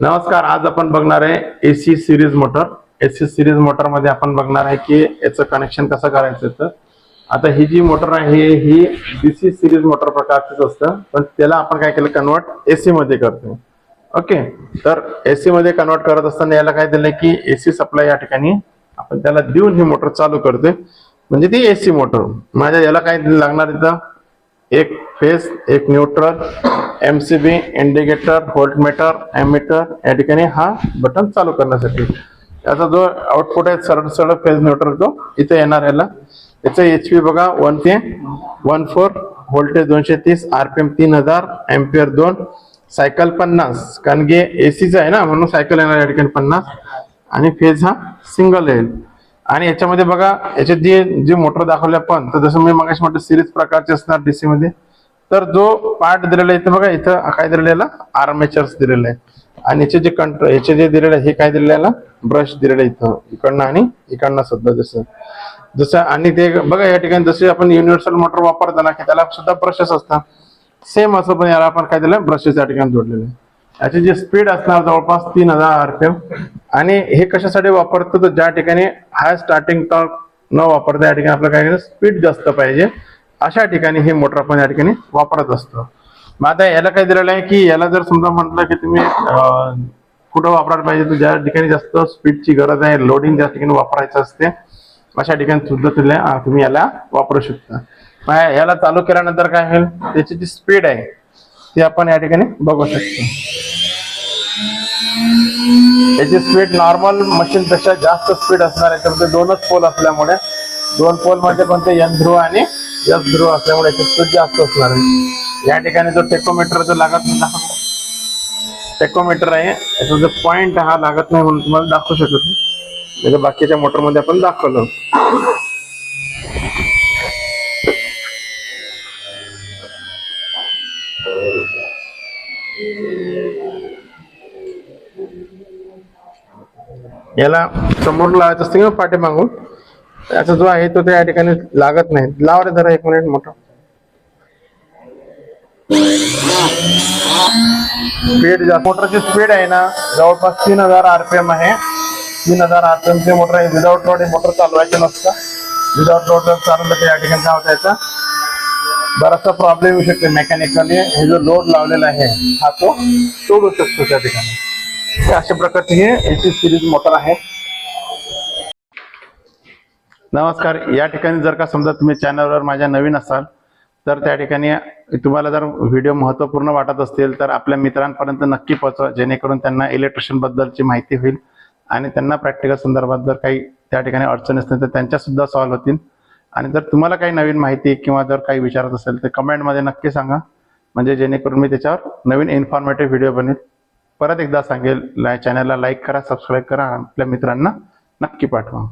नमस्कार आज आपण बघणार आहे AC series motor AC series मोटरमध्ये आपण बघणार आहे की याचं कनेक्शन कसं करायचं तर. आता ही जी मोटर आहे ही डीसी सिरीज मोटर प्रकारचीच असतं. पण त्याला आपण काय केलं कन्वर्ट एसी मध्ये करतोय. ओके तर एसी मध्ये कन्वर्ट करत असताना याला काय दिलंय की एसी सप्लाय या ठिकाणी आपण त्याला देऊन ही मोटर चालू करतोय. म्हणजे ती एसी मोटर माझ्या याला काय लागणार इथं? एक फेस एक neutral MCB indicator voltmeter ammeter या ठिकाणी हा बटन चालू करण्यासाठी. त्याचा जो आउटपुट आहे सरळ सरळ फेज न्यूट्रल तो इथे येणार याला. याचं एच पी बघा वन ते वन फोर व्होल्टेज दोनशे तीस आरपीएम तीन हजार एम्पियर दोन सायकल पन्नास. कारण की एसीचा आहे ना म्हणून सायकल येणार या ठिकाणी पन्नास. आणि फेज हा सिंगल येईल. आणि याच्यामध्ये बघा याच्यात जे जे मोटर दाखवल्या आपण तर जसं मी मगाशी म्हटलं सिरीज प्रकारचे असणार डीसी मध्ये. तर जो पार्ट दिलेला आहे इथं बघा इथं काय दिलेला आर्मेचर्स दिलेलं आहे. आणि याचे जे कंट्रोल याचे जे दिलेलं आहे हे काय दिलेलं ब्रश दिलेलं आहे इथं. इकडनं आणि इकडनं सुद्धा जसं. जसं आणि ते बघा या ठिकाणी जसे आपण युनिव्हर्सल मोटर वापरताना की त्याला सुद्धा ब्रशेस असतात. सेम असं पण याला आपण काय दिलं? ब्रशेस या ठिकाणी जोडलेले. आहे याची जी स्पीड असणार जवळपास तीन हजार आरपीएम आणि हे कशासाठी वापरतो? तर ज्या ठिकाणी हाय स्टार्टिंग टॉर्क न वापरता या ठिकाणी आपलं काय स्पीड जास्त पाहिजे. अशा ठिकाणी हे मोटर आपण या ठिकाणी वापरत असतो. मग आता याला काय दिलेलं आहे की याला जर समजा म्हटलं की तुम्ही कुठं वापरायला पाहिजे तर ज्या ठिकाणी जास्त स्पीडची गरज आहे लोडिंग ज्या ठिकाणी वापरायचं असते अशा ठिकाणी सुद्धा तुला तुम्ही याला वापरू शकता. मग याला चालू केल्यानंतर काय होईल? त्याची जी स्पीड आहे ती आपण या ठिकाणी बघू शकतो. याची स्पीड नॉर्मल मशीन पेक्षा जास्त स्पीड असणार आहे. तर दोनच पोल असल्यामुळे दोन पोलमध्ये पण ते एन ध्रुव आणि एस ध्रुव असल्यामुळे याची स्पीड जास्त असणार आहे. या ठिकाणी जो टेकोमीटर जो लागत नाही टेकोमीटर आहे. याचा जो पॉइंट हा लागत नाही म्हणून तुम्हाला दाखवू शकत नाही. बाकीच्या मोटरमध्ये आपण दाखवलं. याला समोर लावायचं असतं किंवा पाठीमागून. याचा जो आहे तो त्या ठिकाणी लागत नाही. लाव रे जरा एक मिनिट मोठा. स्पीड मोटरची स्पीड आहे ना जवळपास तीन हजार आरपीएम आहे. तीन हजार आरपीएम ची मोटर आहे. विदाऊट रोड मोटर चालवायचं नसतं. विदाऊट रोड चालवलं तर या ठिकाणी काय बराचसा प्रॉब्लेम येऊ शकतो मेकॅनिकली हे जो लोड लावलेला आहे हा तो सोडू शकतो त्या ठिकाणी. अशा प्रकारची हे एसी सिरीज मोटर आहे. नमस्कार या ठिकाणी जर का समजा तुम्ही चॅनलवर माझ्या नवीन असाल तर त्या ठिकाणी तुम्हाला जर व्हिडिओ महत्त्वपूर्ण वाटत असतील तर आपल्या मित्रांपर्यंत नक्की पोहोचवा जेणेकरून त्यांना इलेक्ट्रिशियन बद्दलची माहिती होईल आणि त्यांना प्रॅक्टिकल संदर्भात जर काही त्या ठिकाणी अडचणी असतील तर त्यांच्या सुद्धा सॉल्व्ह होतील. आणि जर तुम्हाला काही नवीन माहिती किंवा जर काही विचारत असेल तर कमेंटमध्ये नक्की सांगा. म्हणजे जेणेकरून मी त्याच्यावर नवीन इन्फॉर्मेटिव्ह व्हिडिओ बनेल परत एकदा सांगेल चॅनलला लाईक करा सबस्क्राईब करा आपल्या मित्रांना नक्की पाठवा.